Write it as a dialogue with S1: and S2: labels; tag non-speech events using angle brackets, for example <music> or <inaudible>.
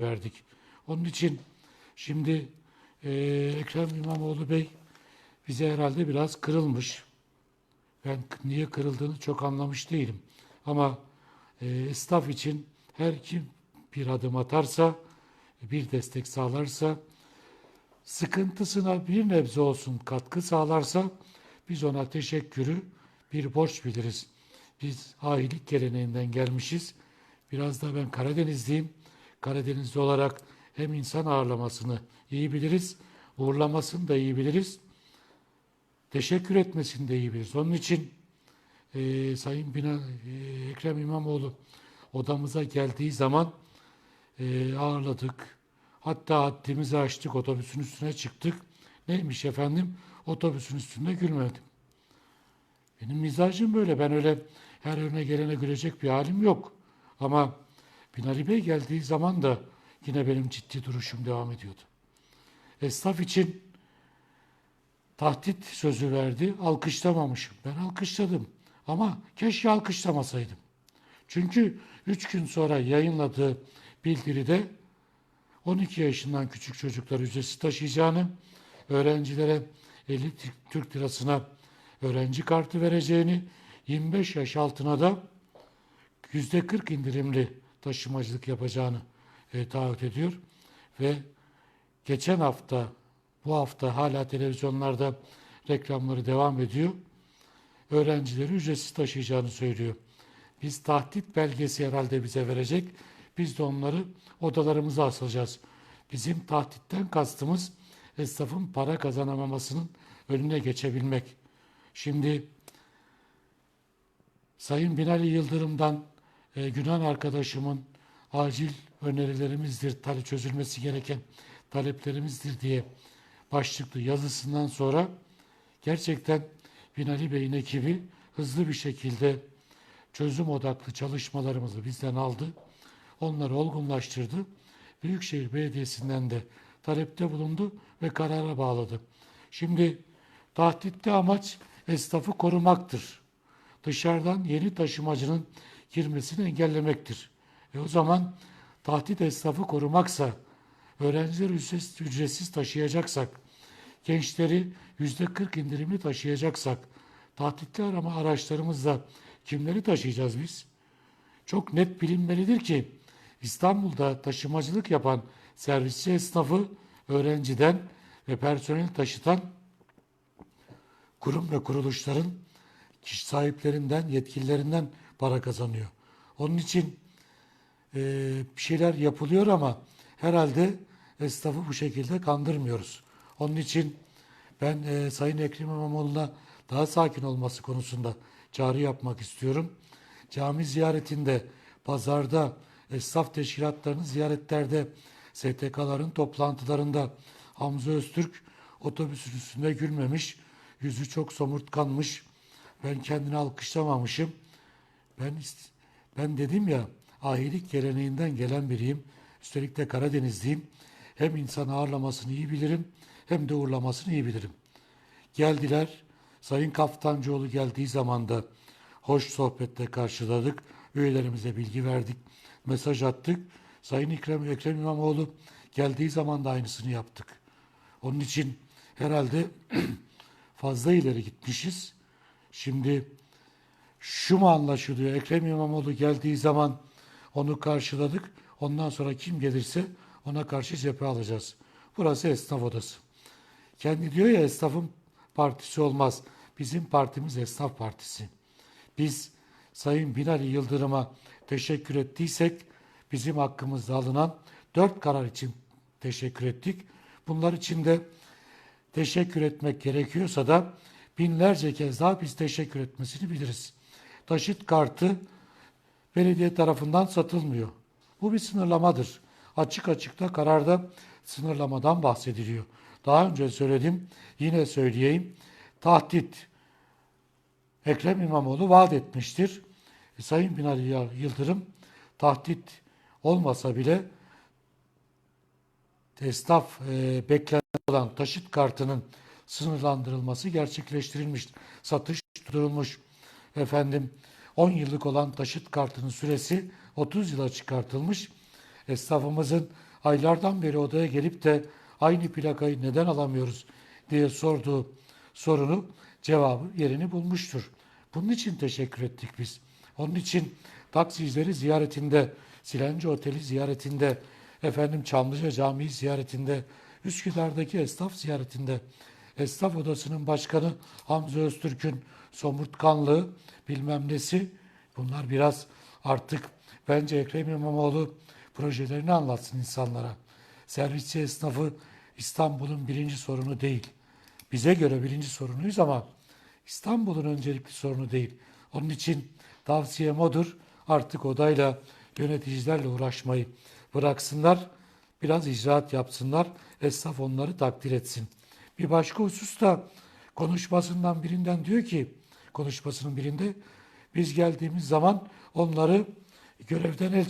S1: verdik. Onun için şimdi e, Ekrem İmamoğlu Bey bize herhalde biraz kırılmış. Ben niye kırıldığını çok anlamış değilim. Ama e, esnaf için her kim bir adım atarsa, bir destek sağlarsa, sıkıntısına bir nebze olsun katkı sağlarsa biz ona teşekkürü bir borç biliriz. Biz ahilik geleneğinden gelmişiz. Biraz da ben Karadenizliyim. Karadenizli olarak hem insan ağırlamasını iyi biliriz, uğurlamasını da iyi biliriz. Teşekkür etmesini de iyi biliriz. Onun için e, Sayın Bina, e, Ekrem İmamoğlu odamıza geldiği zaman e, ağırladık. Hatta haddimizi aştık, otobüsün üstüne çıktık. Neymiş efendim? Otobüsün üstünde gülmedim. Benim mizacım böyle. Ben öyle her önüne gelene gülecek bir halim yok. Ama Binali Bey geldiği zaman da yine benim ciddi duruşum devam ediyordu. Esnaf için tahdit sözü verdi. Alkışlamamışım. Ben alkışladım. Ama keşke alkışlamasaydım. Çünkü üç gün sonra yayınladığı bildiride 12 yaşından küçük çocuklar ücretsiz taşıyacağını, öğrencilere 50 Türk lirasına öğrenci kartı vereceğini, 25 yaş altına da %40 indirimli taşımacılık yapacağını e, taahhüt ediyor. Ve geçen hafta, bu hafta hala televizyonlarda reklamları devam ediyor. Öğrencileri ücretsiz taşıyacağını söylüyor. Biz tahdit belgesi herhalde bize verecek. Biz de onları odalarımıza asacağız. Bizim tahditten kastımız esnafın para kazanamamasının önüne geçebilmek. Şimdi Sayın Binali Yıldırım'dan e, Yunan arkadaşımın acil önerilerimizdir, tale çözülmesi gereken taleplerimizdir diye başlıklı yazısından sonra gerçekten Binali Bey'in ekibi hızlı bir şekilde çözüm odaklı çalışmalarımızı bizden aldı. Onları olgunlaştırdı. Büyükşehir Belediyesi'nden de talepte bulundu ve karara bağladı. Şimdi tahditte amaç esnafı korumaktır. Dışarıdan yeni taşımacının girmesini engellemektir. E o zaman tahdit esnafı korumaksa, öğrencileri ücretsiz, ücretsiz taşıyacaksak, gençleri yüzde 40 indirimli taşıyacaksak, tahditli arama araçlarımızla kimleri taşıyacağız biz? Çok net bilinmelidir ki İstanbul'da taşımacılık yapan servisçi esnafı öğrenciden ve personel taşıtan kurum ve kuruluşların kişi sahiplerinden, yetkililerinden para kazanıyor. Onun için e, bir şeyler yapılıyor ama herhalde esnafı bu şekilde kandırmıyoruz. Onun için ben e, Sayın Ekrem İmamoğlu'na daha sakin olması konusunda çağrı yapmak istiyorum. Cami ziyaretinde, pazarda, esnaf teşkilatlarının ziyaretlerde, STK'ların toplantılarında Hamza Öztürk otobüsün üstünde gülmemiş, yüzü çok somurtkanmış, ben kendini alkışlamamışım. Ben ben dedim ya ahilik geleneğinden gelen biriyim. Üstelik de Karadenizliyim. Hem insan ağırlamasını iyi bilirim hem de uğurlamasını iyi bilirim. Geldiler. Sayın Kaftancıoğlu geldiği zaman da hoş sohbette karşıladık. Üyelerimize bilgi verdik. Mesaj attık. Sayın Ekrem, Ekrem İmamoğlu geldiği zaman da aynısını yaptık. Onun için herhalde <clears throat> fazla ileri gitmişiz. Şimdi şu mu anlaşılıyor? Ekrem İmamoğlu geldiği zaman onu karşıladık. Ondan sonra kim gelirse ona karşı cephe alacağız. Burası esnaf odası. Kendi diyor ya esnafın partisi olmaz. Bizim partimiz esnaf partisi. Biz Sayın Binali Yıldırım'a teşekkür ettiysek bizim hakkımızda alınan dört karar için teşekkür ettik. Bunlar için de teşekkür etmek gerekiyorsa da binlerce kez daha biz teşekkür etmesini biliriz. Taşıt kartı belediye tarafından satılmıyor. Bu bir sınırlamadır. Açık açıkta kararda sınırlamadan bahsediliyor. Daha önce söyledim, yine söyleyeyim. Tahdit Ekrem İmamoğlu vaat etmiştir. E, Sayın Binali Yıldırım tahdit olmasa bile esnaf e, beklenen olan taşıt kartının sınırlandırılması gerçekleştirilmiştir. Satış durulmuş. Efendim 10 yıllık olan taşıt kartının süresi 30 yıla çıkartılmış. Esnafımızın aylardan beri odaya gelip de aynı plakayı neden alamıyoruz diye sorduğu sorunu cevabı yerini bulmuştur. Bunun için teşekkür ettik biz. Onun için taksicileri ziyaretinde, Silenci Oteli ziyaretinde, efendim Çamlıca Camii ziyaretinde, Üsküdar'daki esnaf ziyaretinde, esnaf odasının başkanı Hamza Öztürk'ün somurtkanlığı bilmem nesi bunlar biraz artık bence Ekrem İmamoğlu projelerini anlatsın insanlara. Servisçi esnafı İstanbul'un birinci sorunu değil. Bize göre birinci sorunuyuz ama İstanbul'un öncelikli sorunu değil. Onun için tavsiyem odur. Artık odayla yöneticilerle uğraşmayı bıraksınlar. Biraz icraat yapsınlar. Esnaf onları takdir etsin. Bir başka husus da konuşmasından birinden diyor ki konuşmasının birinde biz geldiğimiz zaman onları görevden el